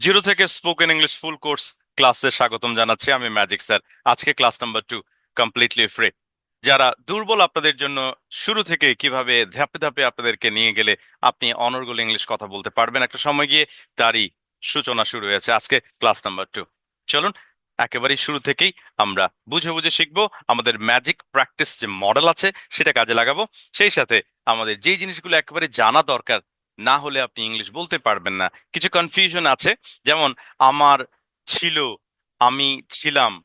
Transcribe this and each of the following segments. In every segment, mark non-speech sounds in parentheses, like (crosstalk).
Zero থেকে spoken English full course ক্লাসে স্বাগতম জানাচ্ছি আমি ম্যাজিক স্যার। আজকে class number two completely free যারা দুর্বল আপনাদের জন্য শুরু থেকে কীভাবে ধাপে ধাপে আপনাদেরকে নিয়ে গেলে আপনি অনর্গল ইংলিশ কথা বলতে পারবেন, একটা সময় গিয়ে তারই সূচনা শুরু হয়েছে আজকে ক্লাস নাম্বার টু। চলুন, একেবারেই শুরু থেকেই আমরা বুঝে বুঝে শিখব আমাদের ম্যাজিক প্র্যাকটিস যে মডেল আছে সেটা কাজে লাগাবো। সেই সাথে আমাদের যে জিনিসগুলো একেবারে জানা দরকার না হলে আপনি ইংলিশ বলতে পারবেন না। কিছু কনফিউশন আছে, যেমন আমার ছিল, আমি ছিলাম,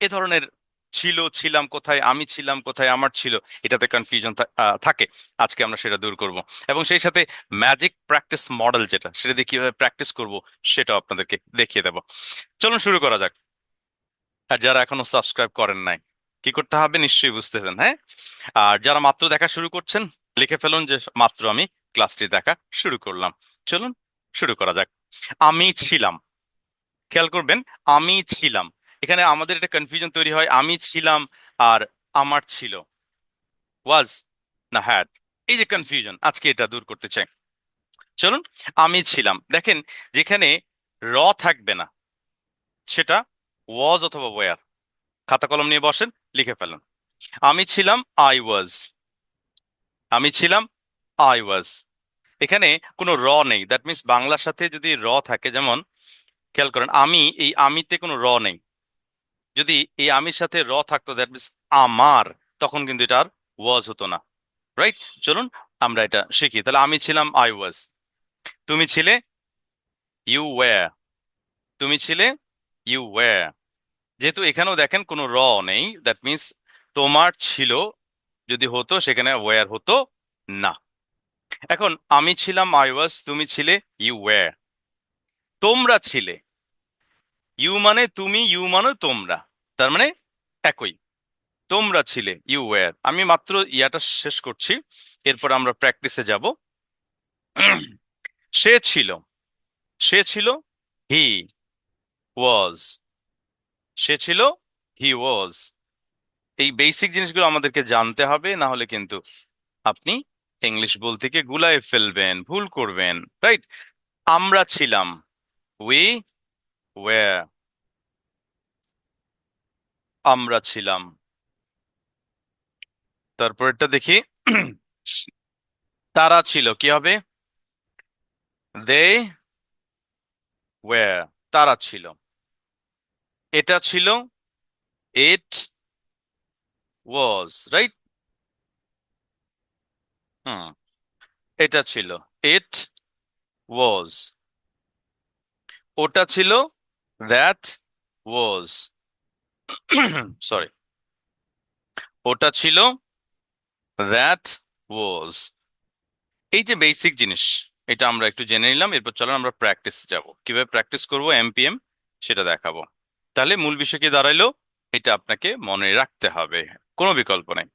এ ধরনের ছিল, ছিলাম কোথায়, আমি ছিলাম কোথায়, আমার ছিল, এটাতে কনফিউশন থাকে। আজকে আমরা সেটা দূর করব। এবং সেই সাথে ম্যাজিক প্র্যাকটিস মডেল যেটা, সেটা দিয়ে কীভাবে প্র্যাকটিস করব, সেটাও আপনাদেরকে দেখিয়ে দেব। চলুন শুরু করা যাক। আর যারা এখনও সাবস্ক্রাইব করেন নাই, কি করতে হবে? নিশ্চয়ই বুঝতেছেন হ্যাঁ? আর যারা মাত্র দেখা শুরু করছেন, লিখে ফেলুন যে মাত্র আমি ক্লাসটি দেখা শুরু করলাম। চলুন শুরু করা যাক। আমি ছিলাম। খেয়াল করবেন, আমি ছিলাম। এখানে আমাদের একটা কনফিউশন তৈরি হয়, আমি ছিলাম আর আমার ছিল। ওয়াজ না হ্যাড এই যে কনফিউশন আজকে এটা দূর করতে চাই। চলুন, আমি ছিলাম। দেখেন, যেখানে র থাকবে না, সেটা ওয়াজ অথবা ওয়ার খাতা কলম নিয়ে বসেন, লিখে ফেলুন। আমি ছিলাম আই ওয়াজ আমি ছিলাম আই ওয়াজ এখানে কোনো র নেই। দ্যাট মিনস বাংলার সাথে যদি র থাকে, যেমন খেয়াল করেন, আমি, এই আমিতে কোনো র নেই। যদি এই আমির সাথে র থাকতো দ্যাট মিনস আমার, তখন কিন্তু এটা আর ওয়াজ হতো না। রাইট চলুন আমরা এটা শিখি। তাহলে আমি ছিলাম আই ওয়াজ তুমি ছিলে? ইউ ওয়্যার তুমি ছিলে? ইউ ওয়্যার যেহেতু এখানেও দেখেন কোনো র নেই দ্যাট মিনস তোমার ছিল, যদি হতো, সেখানে ওয়্যার হতো না। এখন আমি ছিলাম আই ওয়াজ তুমি ছিলে ইউ ওয়্যার তোমরা ছিলে। ইউ মানে তুমি ইউ মানে তোমরা। তার মানে একই। তোমরা ছিলে ইউ ওয়্যার আমি মাত্র ইয়াটা শেষ করছি। এরপর আমরা প্র্যাকটিসে যাব। (clears throat) সে ছিল। সে ছিল হি ওয়াজ সে ছিল হি ওয়াজ এই বেসিক জিনিসগুলো আমাদেরকে জানতে হবে, না হলে কিন্তু আপনি ইংলিশ বলতে গিয়ে গুলায় ফেলবেন, ভুল করবেন রাইট আমরা ছিলাম উই ওয়ার আমরা ছিলাম। তারপরেরটা দেখি, তারা ছিল, কি হবে? দে ওয়ার তারা ছিল। এটা ছিল ইট ওয়াজ রাইট হুম, এটা ছিল ইট ওয়াজ ওটা ছিল দ্যাট ওয়াজ সরি ওটা ছিল দ্যাট ওয়াজ এই যে বেসিক জিনিস, এটা আমরা একটু জেনে নিলাম, এরপর চলো আমরা প্র্যাকটিস যাব। কীভাবে প্র্যাকটিস করব? এমপিএম সেটা দেখাবো। তাহলে মূল বিষয় কি দাঁড়াইলো? এটা আপনাকে মনে রাখতে হবে, কোনো বিকল্প নেই।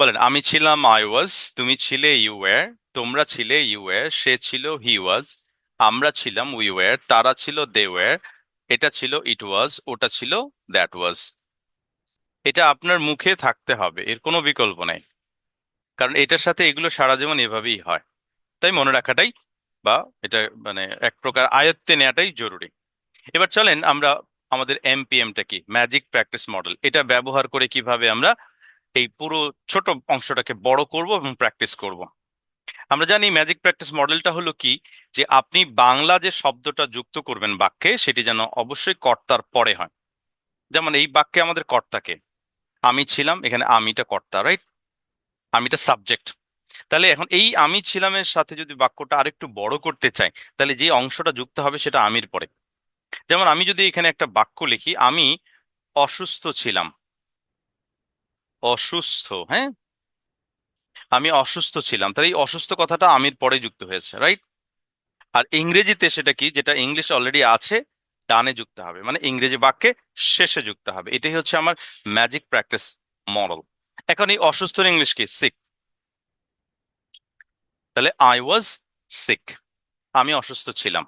বলেন, আমি ছিলাম আই ওয়াজ তুমি ছিলে ইউ ওয়ার তোমরা ছিলে ইউ ওয়ার সে ছিল হি ওয়াজ আমরা ছিলাম উই ওয়ার তারা ছিল দে ওয়ার এটা ছিল ইট ওয়াজ ওটা ছিল দ্যাট ওয়াজ এটা আপনার মুখে থাকতে হবে, এর কোনো বিকল্প নেই। কারণ এটার সাথে এগুলো সারা জীবন এভাবেই হয়। তাই মনে রাখাটাই বা এটা মানে এক প্রকার আয়ত্তে নেওয়াটাই জরুরি। এবার চলেন আমরা, আমাদের এমপিএমটা কি? ম্যাজিক প্র্যাকটিস মডেল এটা ব্যবহার করে কীভাবে আমরা এই পুরো ছোট অংশটাকে বড় করব এবং প্র্যাকটিস করব। আমরা জানি ম্যাজিক প্র্যাকটিস মডেলটা হলো কি? যে আপনি বাংলা যে শব্দটা যুক্ত করবেন বাক্যে, সেটি যেন অবশ্যই কর্তার পরে হয়। যেমন এই বাক্যে আমাদের কর্তাকে, আমি ছিলাম, এখানে আমিটা কর্তা রাইট আমিটা সাবজেক্ট তাহলে এখন এই আমি ছিলামের সাথে যদি বাক্যটা আরেকটু বড় করতে চাই, তাহলে যে অংশটা যুক্ত হবে সেটা আমির পরে। যেমন আমি যদি এখানে একটা বাক্য লিখি, আমি অসুস্থ ছিলাম অসুস্থ হ্যাঁ? আমি অসুস্থ ছিলাম। তাহলে এই অসুস্থ কথাটা আমির পরে যুক্ত হয়েছে রাইট আর ইংরেজিতে সেটা কি? যেটা ইংলিশ অলরেডি আছে, ডানে যুক্ত হবে। মানে ইংরেজি বাক্যে শেষে যুক্ত হবে। এটাই হচ্ছে আমার ম্যাজিক প্র্যাকটিস মডেল এখন এই অসুস্থর ইংলিশ কি? সিক তাহলে আই ওয়াজ সিক আমি অসুস্থ ছিলাম।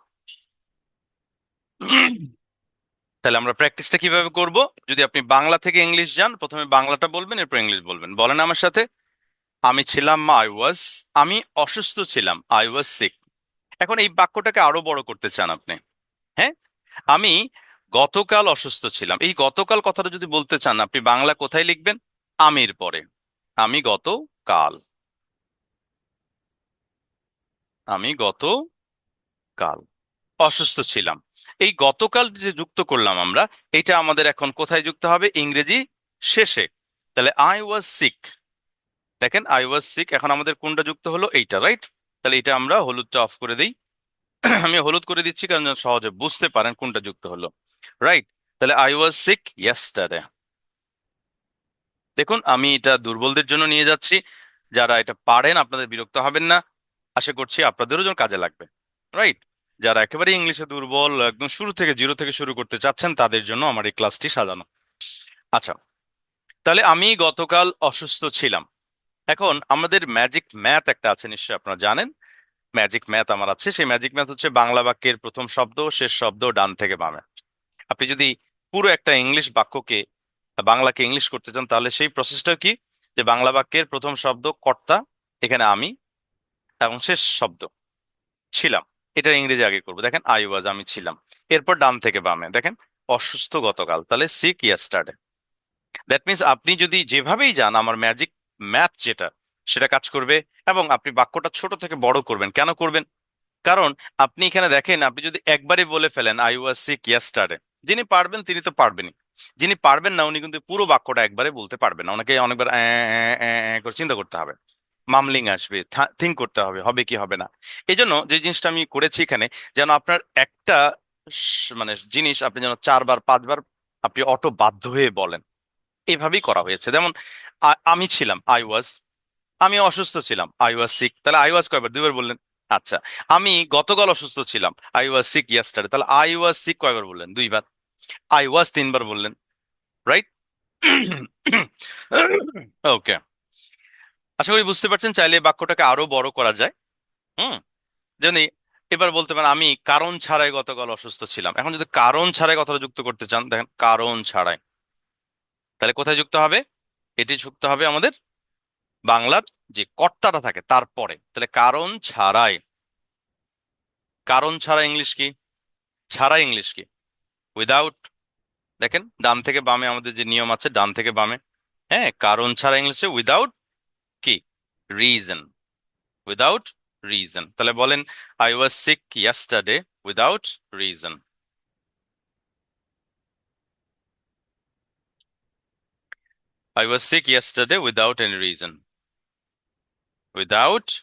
তাহলে আমরা প্র্যাকটিসটা কীভাবে করব? যদি আপনি বাংলা থেকে ইংলিশ যান, প্রথমে বাংলাটা বলবেন, এরপর ইংলিশ বলবেন। বলেন আমার সাথে, আমি ছিলাম আই ওয়াজ আমি অসুস্থ ছিলাম আই ওয়াজ সিক এখন এই বাক্যটাকে আরও বড় করতে চান আপনি। হ্যাঁ? আমি গতকাল অসুস্থ ছিলাম। এই গতকাল কথাটা যদি বলতে চান, আপনি বাংলা কোথায় লিখবেন? আমির পরে। আমি গতকাল। আমি গতকাল। অসুস্থ ছিলাম। এই গতকাল যে যুক্ত করলাম আমরা, এটা আমাদের এখন কোথায় যুক্ত হবে? ইংরেজি শেষে। তাহলে আই ওয়াজ সিক দেখেন আই ওয়াজ সিক এখন আমাদের কোনটা যুক্ত হলো? এইটা রাইট তাহলে এটা আমরা হলুদটা অফ করে দিই। (clears throat) আমি হলুদ করে দিচ্ছি কারণ যেন সহজে বুঝতে পারেন কোনটা যুক্ত হলো। রাইট তাহলে আই ওয়াজ সিক ইয়েস্টারডে দেখুন, আমি এটা দুর্বলদের জন্য নিয়ে যাচ্ছি। যারা এটা পারেন, আপনাদের বিরক্ত হবেন না। আশা করছি আপনাদেরও যেন কাজে লাগবে। রাইট যারা একেবারে ইংলিশে দুর্বল, একদম শুরু থেকে জিরো থেকে শুরু করতে চাচ্ছেন, তাদের জন্য আমার এই ক্লাসটি সাজানো। আচ্ছা তাহলে আমি গতকাল অসুস্থ ছিলাম। এখন আমাদের ম্যাজিক ম্যাথ একটা আছে, নিশ্চয়ই আপনারা জানেন। ম্যাজিক ম্যাথ আমার আছে, সেই ম্যাজিক ম্যাথ হচ্ছে বাংলা বাক্যের প্রথম শব্দ, শেষ শব্দ, ডান থেকে বামে। আপনি যদি পুরো একটা ইংলিশ বাক্যকে, বাংলাকে ইংলিশ করতে চান, তাহলে সেই প্রসেসটা কি? যে বাংলা বাক্যের প্রথম শব্দ কর্তা, এখানে আমি, এবং শেষ শব্দ, ছিলাম। এটা ইংরেজি আগে করব। দেখেন আই ওয়াজ আমি ছিলাম। এরপর ডান থেকে বামে। দেখেন, অসুস্থ গতকাল। তাহলে সিক ইয়াস্টারডে দ্যাট মিনস আপনি যদি যেভাবেই যান, আমার ম্যাজিক ম্যাথ যেটা, সেটা কাজ করবে এবং আপনি বাক্যটা ছোট থেকে বড় করবেন। কেন করবেন? কারণ আপনি এখানে দেখেন, আপনি যদি একবারই বলে ফেলেন আই ওয়াজ সিক ইয়াস্টারডে যিনি পারবেন, তিনি তো পারবেনই। যিনি পারবেন না, উনি কিন্তু পুরো বাক্যটা একবারে বলতে পারবেন না। ওনাকে অনেকবার করে চিন্তা করতে হবে। মামলিং আসবে থিঙ্ক করতে হবে হবে কি হবে না। এই জন্য যে জিনিসটা আমি করেছি এখানে, যেন আপনার একটা মানে জিনিস আপনি যেন চারবার, পাঁচবার আপনি অটো বাধ্য হয়ে বলেন। এভাবেই করা হয়েছে। যেমন আমি ছিলাম আই ওয়াজ আমি অসুস্থ ছিলাম আই ওয়াজ সিক তাহলে আই ওয়াজ কয়বার? দুইবার বললেন আচ্ছা আমি গতকাল অসুস্থ ছিলাম আই ওয়াজ সিক ইয়াস্টারডে তাহলে আই ওয়াজ সিক কয়বার বললেন? দুইবার। আই ওয়াজ তিনবার বললেন রাইট ওকে (clears throat) আশা করি বুঝতে পারছেন, চাইলে বাক্যটাকে আরও বড় করা যায়। হুম? যেমন এবার বলতে পারেন, আমি কারণ ছাড়াই গতকাল অসুস্থ ছিলাম। এখন যদি কারণ ছাড়াই কথাটা যুক্ত করতে চান, দেখেন কারণ ছাড়াই। তাহলে কোথায় যুক্ত হবে? এটি যুক্ত হবে আমাদের বাংলার যে কর্তাটা থাকে, তারপরে। তাহলে কারণ ছাড়াই। কারণ ছাড়া ইংলিশ কি? ছাড়া ইংলিশ কি? উইদাউট দেখেন, ডান থেকে বামে আমাদের যে নিয়ম আছে, ডান থেকে বামে। হ্যাঁ কারণ ছাড়া ইংলিশে উইদাউট রিজন উইদাউট রিজন তাহলে বলেন I was sick yesterday without reason I was sick yesterday without any reason. Without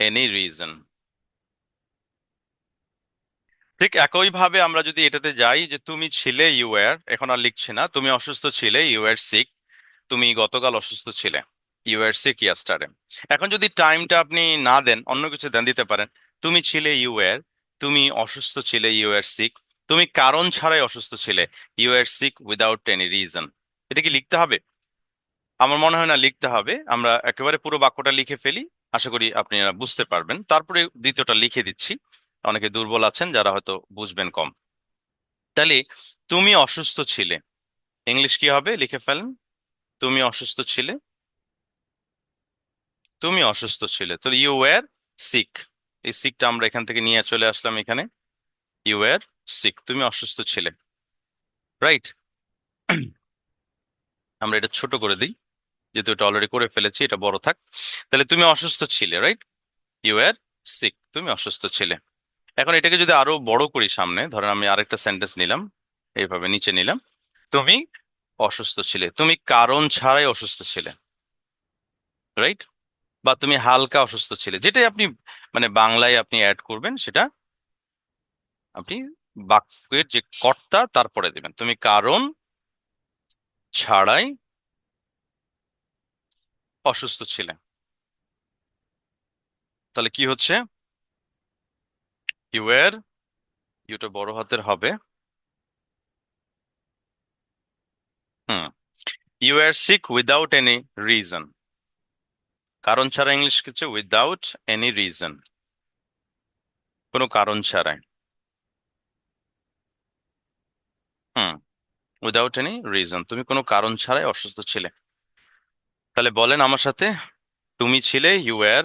any reason. ঠিক একইভাবে আমরা যদি এটাতে যাই যে তুমি ছিলে ইউ এখন আর লিখছি না, তুমি অসুস্থ ছিলে ইউ ওয়ার সিক তুমি গতকাল অসুস্থ ছিলে ইউ ওয়ার সিক এখন যদি টাইমটা আপনি না দেন, অন্য কিছু দেন, দিতে পারেন। তুমি ছিলে ইউ ওয়ার তুমি অসুস্থ ছিলে ইউ সিক তুমি কারণ ছাড়াই অসুস্থ ছিলে you were sick without any reason এটা কি লিখতে হবে? আমার মনে হয় না লিখতে হবে। আমরা একেবারে পুরো বাক্যটা লিখে ফেলি। আশা করি আপনি বুঝতে পারবেন। তারপরে দ্বিতীয়টা লিখে দিচ্ছি। অনেকে দুর্বল আছেন, যারা হয়তো বুঝবেন কম। তাহলে, তুমি অসুস্থ ছিলে। ইংলিশ কি হবে? লিখে ফেলেন। তুমি অসুস্থ ছিলে। তুমি অসুস্থ ছিলে। তো ইউ ওয়ার সিক এই সিকটা আমরা এখান থেকে নিয়ে চলে আসলাম এখানে। ইউ ওয়ার সিক তুমি অসুস্থ ছিলে। রাইট (clears throat) আমরা এটা ছোট করে দিই। যেহেতু এটা অলরেডি করে ফেলেছি, এটা বড় থাক। তাহলে তুমি অসুস্থ ছিলে রাইট ইউ আর সিক তুমি অসুস্থ ছিলে। এখন এটাকে যদি আরও বড় করি সামনে, ধরেন আমি আরেকটা সেন্টেন্স নিলাম, এইভাবে নিচে নিলাম। তুমি অসুস্থ ছিলে। তুমি কারণ ছাড়াই অসুস্থ ছিলে। রাইট বা তুমি হালকা অসুস্থ ছিলে? যেটাই আপনি মানে বাংলায় আপনি অ্যাড করবেন, সেটা আপনি বাক্যের যে কর্তা, তারপরে দেবেন। তুমি কারণ ছাড়াই অসুস্থ ছিলে। তাহলে কি হচ্ছে? ইউ এর ইউটা বড় হাতের হবে। হুম। You are sick without any reason কারণ ছাড়া ইংলিশ কিছু উইদাউট এনি রিজন কোনো কারণ ছাড়াই। হুম উইদাউট এনি রিজন তুমি কোনো কারণ ছাড়াই অসুস্থ ছিলে। তাহলে বলেন আমার সাথে, তুমি ছিলে ইউ আর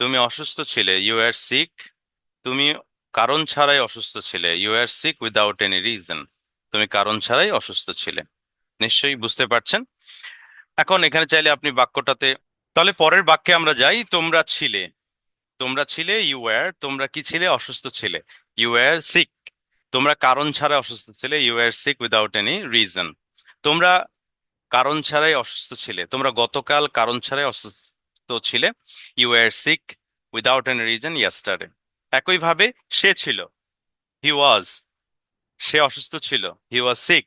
তুমি অসুস্থ ছিলে ইউ আর সিক তুমি কারণ ছাড়াই অসুস্থ ছিলে you are sick without any reason তুমি কারণ ছাড়াই অসুস্থ ছিলে। নিশ্চয়ই বুঝতে পারছেন? এখন এখানে চাইলে আপনি বাক্যটাতে তাহলে পরের বাক্যে আমরা যাই, তোমরা ছিলে। তোমরা ছিলে ইউ ওয়ার তোমরা কি ছিলে? অসুস্থ ছিলে। ইউ ওয়ার সিক তোমরা কারণ ছাড়া অসুস্থ ছিলে। You were sick without any reason তোমরা কারণ ছাড়াই অসুস্থ ছিলে। তোমরা গতকাল কারণ ছাড়াই অসুস্থ ছিলে। You were sick without any reason yesterday একইভাবে সে ছিল। হি ওয়াজ সে অসুস্থ ছিল। হি ওয়াজ সিক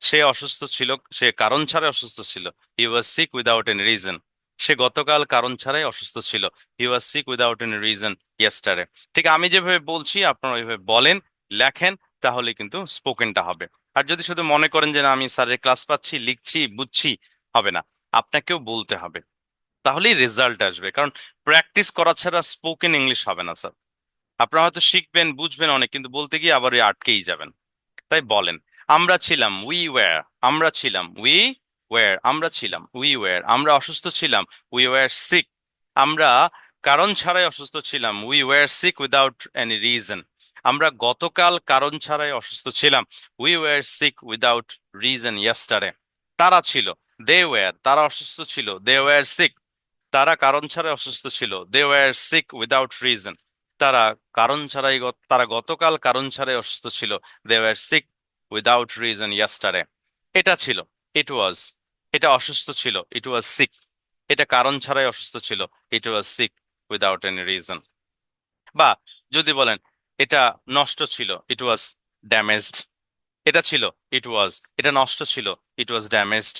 সে অসুস্থ ছিল। সে কারণ ছাড়াই অসুস্থ ছিল। He was sick without any reason সে গতকাল কারণ ছাড়াই অসুস্থ ছিল। He was sick without any reason yesterday ঠিক আমি যেভাবে বলছি, আপনারা ওইভাবে বলেন, লেখেন, তাহলে কিন্তু স্পোকেনটা হবে। আর যদি শুধু মনে করেন যে না, আমি স্যারের ক্লাস পাচ্ছি, লিখছি, বুঝছি, হবে না। আপনাকেও বলতে হবে। তাহলেই রেজাল্ট আসবে। কারণ প্র্যাকটিস করা ছাড়া স্পোকেন ইংলিশ হবে না, স্যার। আপনারা হয়তো শিখবেন, বুঝবেন অনেক, কিন্তু বলতে গিয়ে আবার ওই আটকেই যাবেন। তাই বলেন, আমরা ছিলাম উই ওয়্যার আমরা ছিলাম উই ওয়্যার আমরা ছিলাম উই ওয়্যার আমরা অসুস্থ ছিলাম উই ওয়্যার সিক আমরা কারণ ছাড়াই অসুস্থ ছিলাম we were sick without any reason আমরা গতকাল কারণ ছাড়াই অসুস্থ ছিলাম we were sick without reason yesterday তারা ছিল দে ওয়ার তারা অসুস্থ ছিল দে ওয়্যার সিক তারা কারণ ছাড়াই অসুস্থ ছিল they were sick without reason তারা কারণ ছাড়াই তারা গতকাল কারণ ছাড়াই অসুস্থ ছিল they were sick without reason yesterday এটা ছিল ইট ওয়াজ এটা অসুস্থ ছিল ইট ওয়াজ সিক এটা কারণ ছাড়াই অসুস্থ ছিল it was sick without any reason বা যদি বলেন, এটা নষ্ট ছিল ইট ওয়াজ ড্যামেজড এটা ছিল ইট ওয়াজ এটা নষ্ট ছিল ইট ওয়াজ ড্যামেজড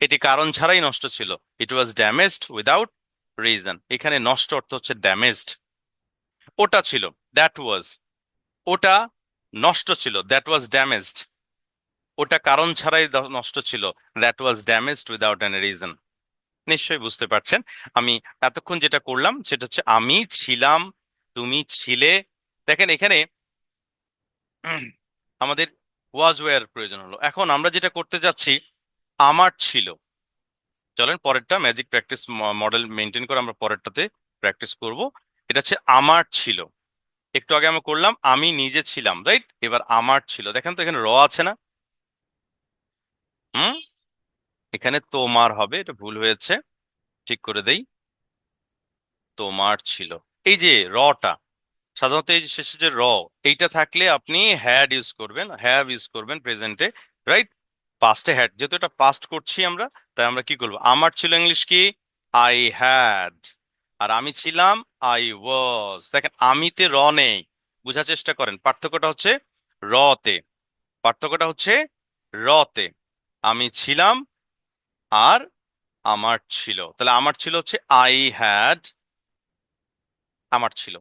এটি কারণ ছাড়াই নষ্ট ছিল it was damaged without reason এখানে নষ্ট অর্থ হচ্ছে ড্যামেজড ওটা ছিল দ্যাট ওয়াজ ওটা নষ্ট ছিল দ্যাট ওয়াজ ড্যামেজড ওটা কারণ ছাড়াই নষ্ট ছিল। That was damaged without any reason নিশ্চয়ই বুঝতে পারছেন। আমি এতক্ষণ যেটা করলাম, সেটা হচ্ছে আমি ছিলাম, তুমি ছিলে। দেখেন এখানে আমাদের ওয়াজ ওয়ার প্রয়োজন হলো। এখন আমরা যেটা করতে যাচ্ছি, আমার ছিল। চলেন পরেরটা ম্যাজিক প্র্যাকটিস মডেল মেনটেন করে আমরা পরেরটাতে প্র্যাকটিস করব। এটা হচ্ছে আমার ছিল। একটু আগে আমরা করলাম, আমি নিজে ছিলাম রাইট এবার আমার ছিল। দেখেন তো এখানে র আছে না? হুম? এখানে তোমার হবে, এটা ভুল হয়েছে, ঠিক করে দেই। তোমার ছিল। এই যে রটা, সাধারণত এই শেষে যে র, এইটা থাকলে আপনি হ্যাড ইউজ করবেন হ্যাভ ইউজ করবেন প্রেজেন্টে রাইট পাস্টে হ্যাড যেহেতু এটা পাস্ট করছি আমরা, তাই আমরা কি করব? আমার ছিল ইংলিশ কি? আই হ্যাড আর আমি ছিলাম আই ওয়াজ দেখেন, আমিতে র নেই, বোঝার চেষ্টা করেন। পার্থক্যটা হচ্ছে রতে। পার্থক্যটা হচ্ছে রতে। আমি ছিলাম আর আমার ছিল। তাহলে আমার ছিল হচ্ছে আই হ্যাড আমার ছিল।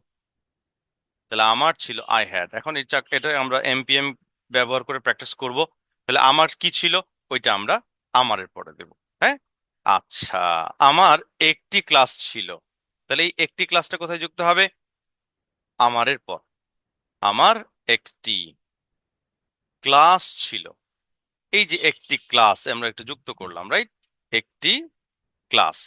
তাহলে আমার ছিল আই হ্যাড এখন এটা আমরা এমপিএম ব্যবহার করে প্র্যাকটিস করব। তাহলে আমার কি ছিল? ওইটা আমরা আমারের পরে দেব। হ্যাঁ? আচ্ছা আমার একটি ক্লাস ছিল। তাহলে এই একটি ক্লাসটা কোথায় যুক্ত হবে? আমারের পর। আমার একটি ক্লাস ছিল। এই যে একটি ক্লাস আমরা একটু যুক্ত করলাম রাইট একটি ক্লাস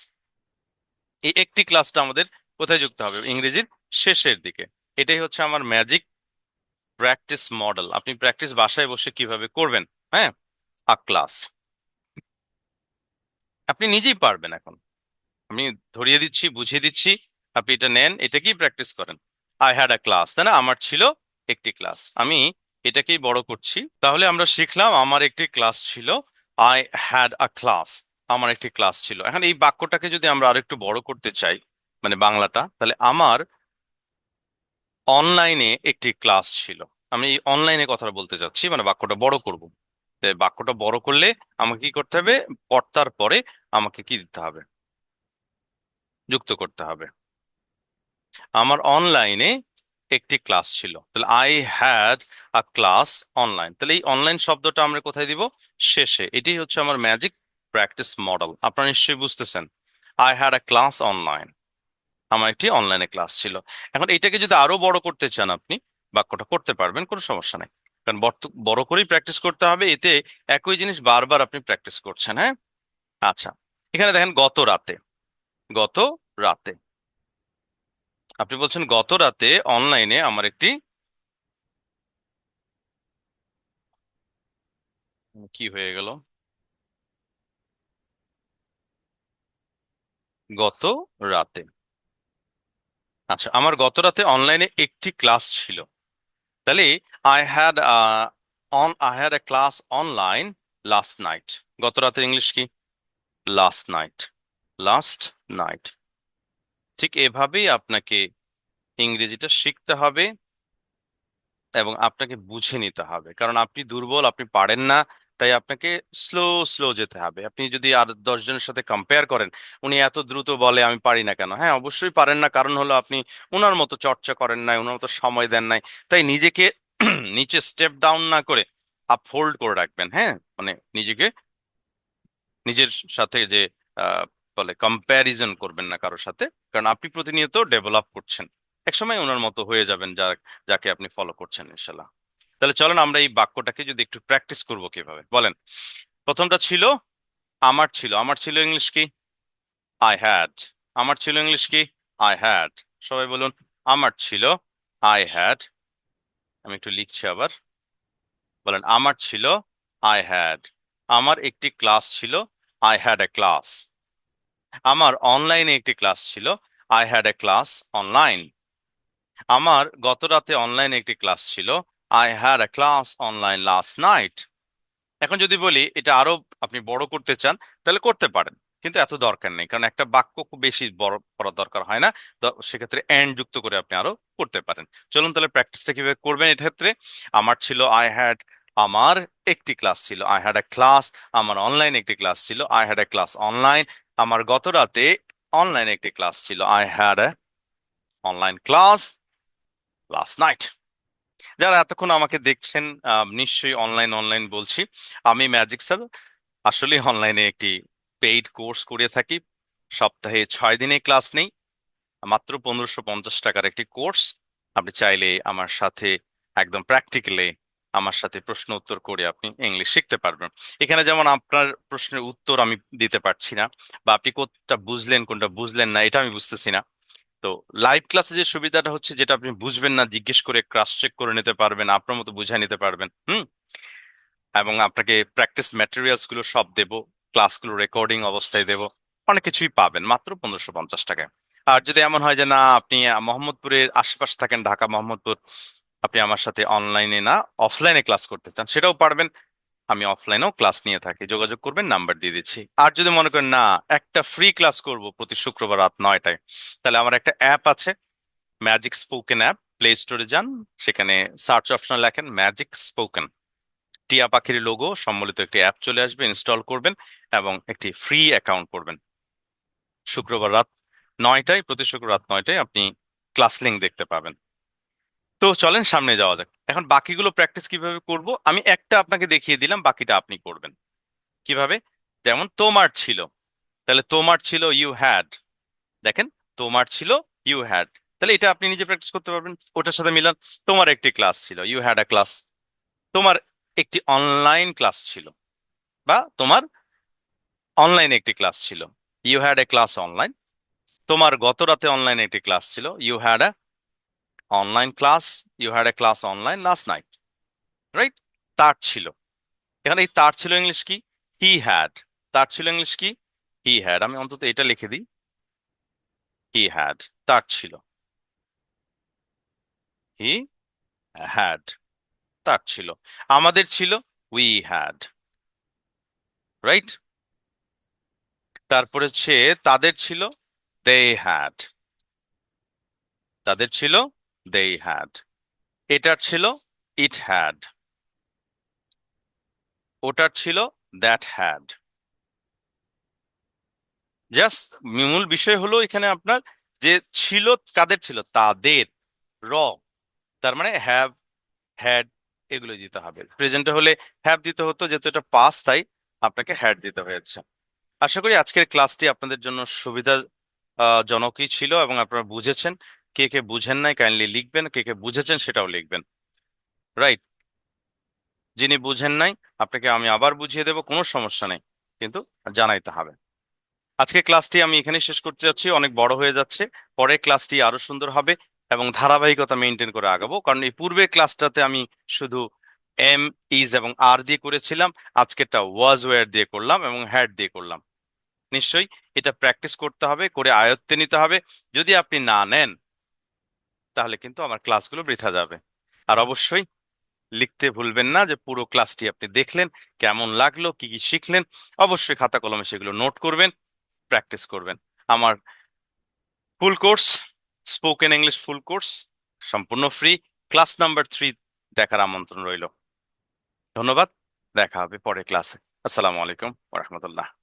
এই একটি ক্লাসটা আমাদের কোথায় যুক্ত হবে? ইংরেজির শেষের দিকে। এটাই হচ্ছে আমার ম্যাজিক প্র্যাকটিস মডেল আপনি প্র্যাকটিস বাসায় বসে কীভাবে করবেন হ্যাঁ? আ ক্লাস আপনি নিজেই পারবেন এখন। আমি ধরিয়ে দিচ্ছি, বুঝিয়ে দিচ্ছি, আপনি এটা নেন, এটা কি প্র্যাকটিস করেন? আই হ্যাড আ ক্লাস তাই না? আমার ছিল একটি ক্লাস আমি এটাকেই বড় করছি। তাহলে আমরা শিখলাম আমার একটি ক্লাস ছিল আই হ্যাড আ ক্লাস আমার একটি ক্লাস ছিল। এখন এই বাক্যটাকে যদি আমরা আরেকটু বড় করতে চাই মানে বাংলাটা, তাহলে আমার অনলাইনে একটি ক্লাস ছিল। আমি এই অনলাইনে কথা বলতে চাচ্ছি মানে বাক্যটা বড় করব। বাক্যটা বড় করলে আমাকে কি করতে হবে? কর্তার পরে আমাকে কি দিতে হবে? যুক্ত করতে হবে। আমার অনলাইনে একটি ক্লাস ছিল। তাহলে I had a class online তাহলে এই অনলাইন শব্দটা আমরা কোথায় দিব? শেষে। এটি হচ্ছে আমার ম্যাজিক প্র্যাকটিস মডেল আপনারা নিশ্চয়ই বুঝতেছেন। I had a class online আমার একটি অনলাইনে ক্লাস ছিল। এখন এটাকে যদি আরও বড় করতে চান আপনি, বাক্যটা করতে পারবেন, কোনো সমস্যা নেই। কারণ বড় করেই প্র্যাকটিস করতে হবে, এতে একই জিনিস বারবার আপনি প্র্যাকটিস করছেন হ্যাঁ? আচ্ছা। এখানে দেখেন গত রাতে। গত রাতে। আপনি বলছেন গত রাতে অনলাইনে আমার একটি কি হয়ে গেল? গত রাতে। আচ্ছা আমার গত রাতে অনলাইনে একটি ক্লাস ছিল। তাহলে I had on I had a class online last night গত রাতের ইংলিশ কি? লাস্ট নাইট লাস্ট নাইট ঠিক এভাবেই আপনাকে ইংরেজিটা শিখতে হবে এবং আপনাকে বুঝে নিতে হবে। কারণ আপনি দুর্বল, আপনি পারেন না, তাই আপনাকে স্লো স্লো যেতে হবে। আপনি যদি আর দশ জনের সাথে কম্পেয়ার করেন, উনি এত দ্রুত বলে আমি পারি না কেন? হ্যাঁ অবশ্যই পারেন না। কারণ হলো আপনি ওনার মতো চর্চা করেন নাই ওনার মতো সময় দেন নাই। তাই নিজেকে (clears throat) নিচে স্টেপ ডাউন না করে আপ হোল্ড করে রাখবেন হ্যাঁ? মানে নিজেকে, নিজের সাথে যে বলে কম্প্যারিজন করবেন না কারোর সাথে, কারণ আপনি প্রতিনিয়ত ডেভেলপ করছেন। একসময় ওনার মতো হয়ে যাবেন যা, যাকে আপনি ফলো করছেন ইনশাল্লাহ তাহলে চলেন আমরা এই বাক্যটাকে যদি একটু প্র্যাকটিস করব কীভাবে? বলেন, প্রথমটা ছিল, আমার ছিল। আমার ছিল ইংলিশ কি? আই হ্যাড আমার ছিল ইংলিশ কি? আই হ্যাড সবাই বলুন, আমার ছিল। আই হ্যাড আমি একটু লিখছি আবার। বলেন, আমার ছিল। আই হ্যাড আমার একটি ক্লাস ছিল। আই হ্যাড এ ক্লাস আমার অনলাইনে একটি ক্লাস ছিল। I had a class online আমার গত রাতে অনলাইনে একটি ক্লাস ছিল। I had a class online last night এখন যদি বলি, এটা আরও আপনি বড় করতে চান, তাহলে করতে পারেন। কিন্তু এত দরকার নেই, কারণ একটা বাক্য খুব বেশি বড় করার দরকার হয় না। সেক্ষেত্রে এন্ড যুক্ত করে আপনি আরও করতে পারেন। চলুন তাহলে প্র্যাকটিসটা কীভাবে করবেন এক্ষেত্রে। আমার ছিল আই হ্যাড আমার একটি ক্লাস ছিল। আই হ্যাড এ ক্লাস আমার অনলাইন একটি ক্লাস ছিল। I had a class online আমার গত রাতে অনলাইন একটি ক্লাস ছিল। I had online class last night যারা এতক্ষণ আমাকে দেখছেন নিশ্চয়ই অনলাইন অনলাইন বলছি। আমি ম্যাজিক স্যার আসলে অনলাইনে একটি পেইড কোর্স করে থাকি। সপ্তাহে ছয় দিনে ক্লাস নেই। মাত্র পনেরোশো পঞ্চাশ টাকার একটি কোর্স আপনি চাইলে আমার সাথে একদম প্র্যাকটিক্যালি আমার সাথে প্রশ্ন উত্তর করে আপনি ইংলিশ শিখতে পারবেন। এখানে যেমন আপনার প্রশ্নের উত্তর আমি দিতে পারছি না বা আপনি কোনটা বুঝলেন কোনটা বুঝলেন না, এটা আমি বুঝতেছি না। তো লাইভ ক্লাসে যে সুবিধাটা হচ্ছে যেটা আপনি বুঝবেন না, জিজ্ঞেস করে ক্রাস চেক করে নিতে পারবেন, আপনার মতো বুঝাই নিতে পারবেন, হুম? এবং আপনাকে প্র্যাকটিস ম্যাটেরিয়ালসগুলো সব দেবো ক্লাসগুলো রেকর্ডিং অবস্থায় দেবো, অনেক কিছুই পাবেন, মাত্র পনেরোশো পঞ্চাশ টাকায়। আর যদি এমন হয় যে না, আপনি মোহাম্মদপুরের আশেপাশে থাকেন ঢাকা মোহাম্মদপুর আপনি আমার সাথে অনলাইনে না অফলাইনে ক্লাস করতে চান, সেটাও পারবেন। আমি অফলাইনেও ক্লাস নিয়ে থাকি। যোগাযোগ করবেন নাম্বার দিয়ে দিচ্ছি। আর যদি মনে করেন, না, একটা ফ্রি ক্লাস করব প্রতি শুক্রবার রাত নয়টায় তাহলে আমার একটা অ্যাপ আছে ম্যাজিক স্পোকেন অ্যাপ প্লে স্টোরে যান, সেখানে সার্চ অপশন লেখেন ম্যাজিক স্পোকেন টিয়া পাখির লোগো সম্বলিত একটি অ্যাপ চলে আসবে ইনস্টল করবেন এবং একটি ফ্রি অ্যাকাউন্ট করবেন। শুক্রবার রাত নয়টায়, প্রতি শুক্রবার রাত নয়টায় আপনি ক্লাস লিঙ্ক দেখতে পাবেন। তো চলেন সামনে যাওয়া যাক। এখন বাকিগুলো প্র্যাকটিস কীভাবে করব? আমি একটা আপনাকে দেখিয়ে দিলাম, বাকিটা আপনি করবেন। কীভাবে? যেমন তোমার ছিল। তাহলে তোমার ছিল ইউ হ্যাড দেখেন, তোমার ছিল ইউ হ্যাড তাহলে এটা আপনি নিজে প্র্যাকটিস করতে পারবেন। ওটার সাথে মিলান, তোমার একটি ক্লাস ছিল ইউ হ্যাড আ ক্লাস তোমার একটি অনলাইন ক্লাস ছিল, বা তোমার অনলাইনে একটি ক্লাস ছিল। You had a class online তোমার গত রাতে অনলাইনে একটি ক্লাস ছিল you had a online class you had a class online last night right তার ছিল। এখানে এই তার ছিল ইংলিশ কি? হি হ্যাড তার ছিল ইংলিশ কি? হি হ্যাড আমি অন্তত এটা লিখে দিই। হি হ্যাড তার ছিল। হি হ্যাড তার ছিল। আমাদের ছিল উই হ্যাড রাইট তারপরে হচ্ছে তাদের ছিল দে হ্যাড তাদের ছিল দে হ্যাড এটার ছিল ইট হ্যাড ওটার ছিল দ্যাট হ্যাড জাস্ট মূল বিষয় হলো এখানে আপনার যে ছিল, কাদের ছিল? তাদের। র তার মানে হ্যাভ হ্যাড এগুলো দিতে হবে। প্রেজেন্টে হলে হ্যাভ দিতে হতো, যেহেতু এটা পাস তাই আপনাকে হ্যাড দিতে হয়েছে। আশা করি আজকের ক্লাসটি আপনাদের জন্য সুবিধা জনকই ছিল এবং আপনারা বুঝেছেন। কে কে বুঝেন নাই কাইন্ডলি লিখবেন, কে কে বুঝেছেন সেটাও লিখবেন। রাইট যিনি বুঝেন নাই, আপনাকে আমি আবার বুঝিয়ে দেব, কোনো সমস্যা নেই, কিন্তু জানাইতে হবে। আজকে ক্লাসটি আমি এখানে শেষ করতে যাচ্ছি, অনেক বড় হয়ে যাচ্ছে। পরের ক্লাসটি আরও সুন্দর হবে এবং ধারাবাহিকতা মেনটেন করে আগাবো, কারণ এই পূর্বের ক্লাসটাতে আমি শুধু এম ইজ এবং আর দিয়ে করেছিলাম, আজকেরটা ওয়াজ ওয়ার দিয়ে করলাম এবং হ্যাড দিয়ে করলাম। নিশ্চয়ই এটা প্র্যাকটিস করতে হবে, করে আয়ত্তে নিতে হবে। যদি আপনি না নেন তাহলে কিন্তু আমার ক্লাসগুলো বৃথা যাবে। আর অবশ্যই লিখতে ভুলবেন না যে পুরো ক্লাসটি আপনি দেখলেন, কেমন লাগল, কি কি শিখলেন, অবশ্যই খাতা কলমে সেগুলো নোট করবেন, প্র্যাকটিস করবেন। আমার full course, spoken English full course, সম্পূর্ণ ফ্রি, ক্লাস নাম্বার থ্রি দেখার আমন্ত্রণ রইল। ধন্যবাদ, দেখা হবে পরের ক্লাসে। আসসালামু আলাইকুম রহমতুল্লাহ।